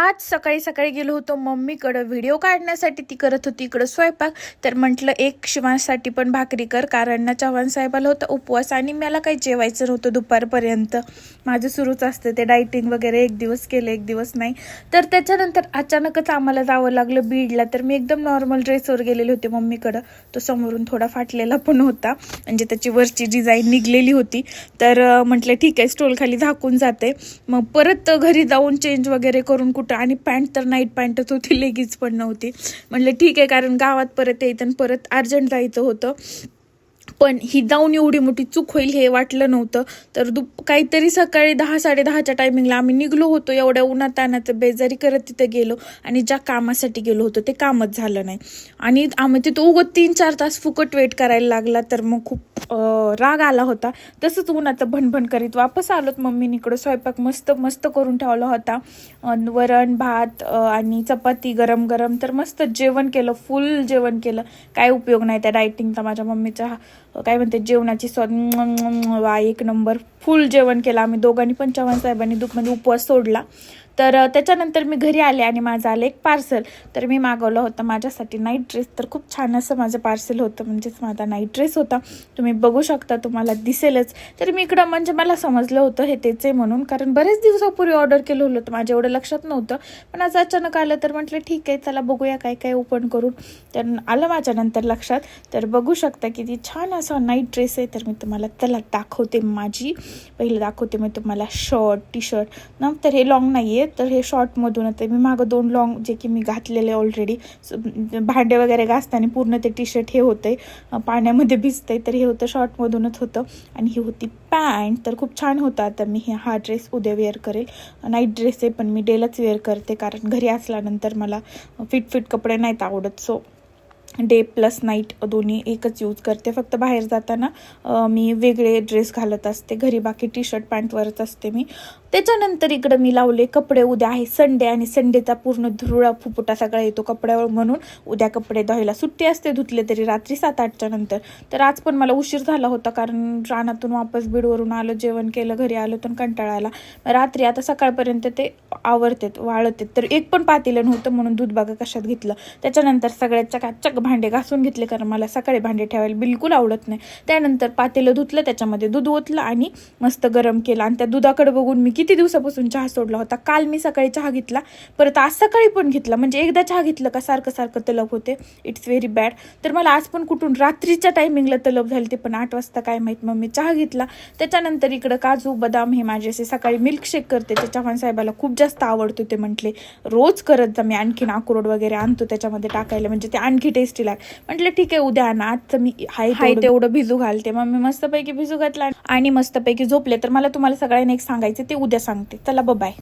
आज सकाळी सकाळी गेलो होतो. मम्मीकडं व्हिडिओ काढण्यासाठी ती करत होती. इकडं स्वयंपाक. तर म्हटलं एक शिवांसाठी पण भाकरी कर. कारण ना चव्हाण साहेबाला होता उपवास आणि मला काही जेवायचं नव्हतं दुपारपर्यंत. माझं सुरूच असतं. ते डायटिंग वगैरे एक दिवस केलं एक दिवस नाही. तर त्याच्यानंतर अचानकच आम्हाला जावं लागलं बीडला. तर मी एकदम नॉर्मल ड्रेसवर गेलेले होते मम्मीकडं. तो समोरून थोडा फाटलेला पण होता. म्हणजे त्याची वरची डिझाईन निघलेली होती. तर म्हटलं ठीक आहे स्टोल खाली झाकून जाते. मग परत घरी जाऊन चेंज वगैरे करून कुठं आणि पॅन्ट तर नाईट पॅन्टच होती लेगीज पण नव्हती. म्हटलं ठीक आहे कारण गावात परत यायचं आणि परत अर्जंट जायचं होतं. पण ही जाऊन एवढी मोठी चूक होईल हे वाटलं नव्हतं. तर दुप काहीतरी सकाळी दहा साडे दहाच्या टायमिंगला आम्ही निघलो होतो. एवढ्या उन्हात तानाचं बेजारी करत तिथे गेलो आणि ज्या कामासाठी गेलो होतो ते कामच झालं नाही. आणि आम्ही तिथं उगत तीन चार तास फुकट वेट करायला लागला तर मग खूप राग आला होता. तसंच उन्हाचं भणभण करीत वापस आलोत मम्मीने इकडं स्वयंपाक मस्त मस्त करून ठेवला होता. वरण भात आणि चपाती गरम गरम तर मस्त जेवण केलं फुल जेवण केलं. काय उपयोग नाही त्या डायटिंगचा माझ्या मम्मीचा काय म्हणते जेवणाची स्वाद वा एक नंबर फुल जेवण केलं आम्ही. दोघांनी पण चव्हाण साहेबांनी दुखमध्ये म्हणजे उपवास सोडला. तर त्याच्यानंतर मी घरी आले आणि माझं आलं एक पार्सल तर मी मागवलं होतं माझ्यासाठी नाईट ड्रेस तर खूप छान असं माझं पार्सल होतं म्हणजेच माझा नाईट ड्रेस होता. तुम्ही बघू शकता तुम्हाला दिसेलच. तर मी इकडं म्हणजे मला समजलं होतं हे तेच आहे म्हणून. कारण बरेच दिवसापूर्वी ऑर्डर केलं होतं माझ्या एवढं लक्षात नव्हतं. पण आज अचानक आलं तर म्हटलं ठीक आहे चला बघूया काय काय ओपन करून. तर आलं माझ्यानंतर लक्षात. तर बघू शकता किती छान असा नाईट ड्रेस आहे तर मी तुम्हाला त्याला दाखवते माझी. पहिलं दाखवते मी तुम्हाला शर्ट टी शर्ट ना तर हे लॉंग नाही आहे तर हे शॉर्टमधूनच आहे मी मागं दोन लॉंग जे की मी घातलेले ऑलरेडी भांडे वगैरे घासताना पूर्ण ते टी शर्ट हे होते पाण्यामध्ये भिजतंय तर हे होतं शॉर्टमधूनच होतं. आणि ही होती पॅन्ट तर खूप छान होता आता मी हे हा ड्रेस उद्या वेअर करेल. नाईट ड्रेस आहे पण मी डेलाच वेअर करते कारण घरी असल्यानंतर मला फिट फिट कपडे नाहीत आवडत सो डे प्लस नाईट दोन्ही एकच यूज करते. फक्त बाहेर जाताना मी वेगळे ड्रेस घालत असते. घरी बाकी टी शर्ट पॅन्टवरच असते मी. त्याच्यानंतर इकडं मी लावले कपडे. उद्या आहे संडे आणि संडेचा पूर्ण धुरळा फुफुटा सगळा येतो कपड्यावर म्हणून. उद्या कपडे धुवायला सुट्टी असते धुतले तरी रात्री सात आठच्या नंतर. तर आज पण मला उशीर झाला होता कारण रानातून वापस बीडवरून आलो जेवण केलं घरी आलो तर कंटाळा आला रात्री आता सकाळपर्यंत ते आवरतेत वाळतेत. तर एक पण पातेलं नव्हतं म्हणून दूध बागा कशात घेतलं. त्याच्यानंतर सगळ्यात चकाचक भांडे घासून घेतले कारण मला सकाळी भांडे ठेवायला बिलकुल आवडत नाही. त्यानंतर पातेलं धुतलं त्याच्यामध्ये दूध ओतलं आणि मस्त गरम केलं. आणि त्या दुधाकडे बघून मी किती दिवसापासून चहा सोडला होता? काल मी सकाळी चहा घेतला परत आज सकाळी पण घेतला. म्हणजे एकदा चहा घेतलं का सारखं सारखं तलब होते. इट्स व्हेरी बॅड तर मला आज पण कुठून रात्रीच्या टायमिंगला तलब झाली ते पण आठ वाजता काय माहीत मग मी चहा घेतला. त्याच्यानंतर इकडं काजू बदाम हे माझे असे सकाळी मिल्कशेक करते. ते चव्हाण साहेबाला खूप जास्त आवडतो ते म्हटले रोज करत जा मी आणखीन अक्रोड वगैरे आणतो त्याच्यामध्ये टाकायला. म्हणजे ते आणखी टेस्टी लाग म्हटलं ठीक आहे उद्या आणा. आजचं मी हाय हाय तेवढं भिजू घालते. मग मी मस्तपैकी भिजू घातला आणि मस्तपैकी झोपले. तर मला तुम्हाला सगळ्यांना एक सांगायचं ते उद्या सांगते. चला बाय